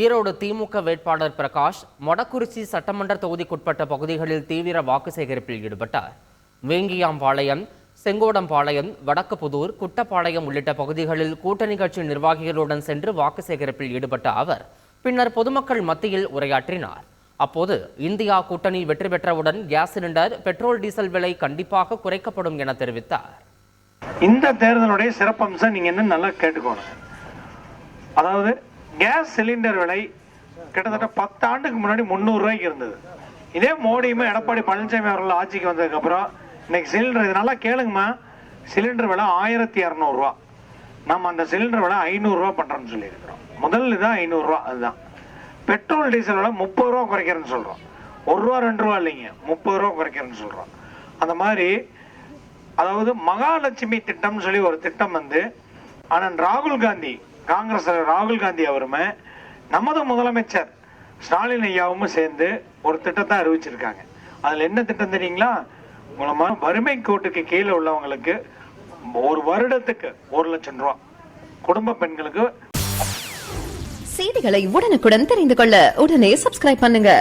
ஈரோடு திமுக வேட்பாளர் பிரகாஷ் மொடக்குறிச்சி சட்டமன்ற தொகுதிக்குட்பட்ட பகுதிகளில் தீவிர வாக்கு சேகரிப்பில் ஈடுபட்டார். வேங்கியாம்பாளையம் செங்கோடம்பாளையம் வடக்குப்புதூர் குட்டப்பாளையம் உள்ளிட்ட பகுதிகளில் கூட்டணி கட்சி நிர்வாகிகளுடன் சென்று வாக்கு சேகரிப்பில் ஈடுபட்ட அவர் பின்னர் பொதுமக்கள் மத்தியில் உரையாற்றினார். அப்போது இந்தியா கூட்டணி வெற்றி பெற்றவுடன் கேஸ் சிலிண்டர் பெட்ரோல் டீசல் விலை கண்டிப்பாக குறைக்கப்படும் என தெரிவித்தார். இந்த தேர்தலுடைய சிறப்பம்சம் நீங்க என்ன நல்லா கேட்டுக்கோங்க. அதாவது கேஸ் சிலிண்டர் விலை கிட்டத்தட்ட பத்து ஆண்டுக்கு முன்னாடி முந்நூறுரூவாய்க்கு இருந்தது. இதே மோடியுமே எடப்பாடி பழனிசாமி அவர்கள் ஆட்சிக்கு வந்ததுக்கப்புறம் இன்னைக்கு சிலிண்டர் இது நல்லா கேளுங்கம்மா. சிலிண்டர் விலை ஆயிரத்தி இரநூறுவா நம்ம அந்த சிலிண்டர் விலை ஐநூறுரூவா பண்ணுறோம்னு சொல்லியிருக்கிறோம். முதல் இதுதான் ஐநூறுரூவா அதுதான். பெட்ரோல் டீசல் விலை முப்பது ரூபா குறைக்கிறேன்னு சொல்கிறோம் ஒரு ரூபா ரெண்டு ரூபா இல்லைங்க முப்பது ரூபா குறைக்கிறேன்னு சொல்கிறோம் அந்த மாதிரி அதாவது மகாலட்சுமி திட்டம்னு சொல்லி ஒரு திட்டம் வந்து ஆனால் ராகுல் காந்தி காங்கிரஸ் தலைவர் ராகுல் காந்தி அவருமே நமது முதலமைச்சர் ஸ்டாலின் ஐயாவும் சேர்ந்து ஒரு திட்டத்தை அறிவிச்சிருக்காங்க. அதில் என்ன திட்டம் தெரியுங்களா? மூலமாக வறுமை கோட்டுக்கு கீழே உள்ளவங்களுக்கு ஒரு வருடத்துக்கு ஒரு லட்சம் ரூபா. குடும்ப பெண்களுக்கு செய்திகளை உடனுக்குடன் தெரிந்து கொள்ள உடனே சப்ஸ்கிரைப் பண்ணுங்க.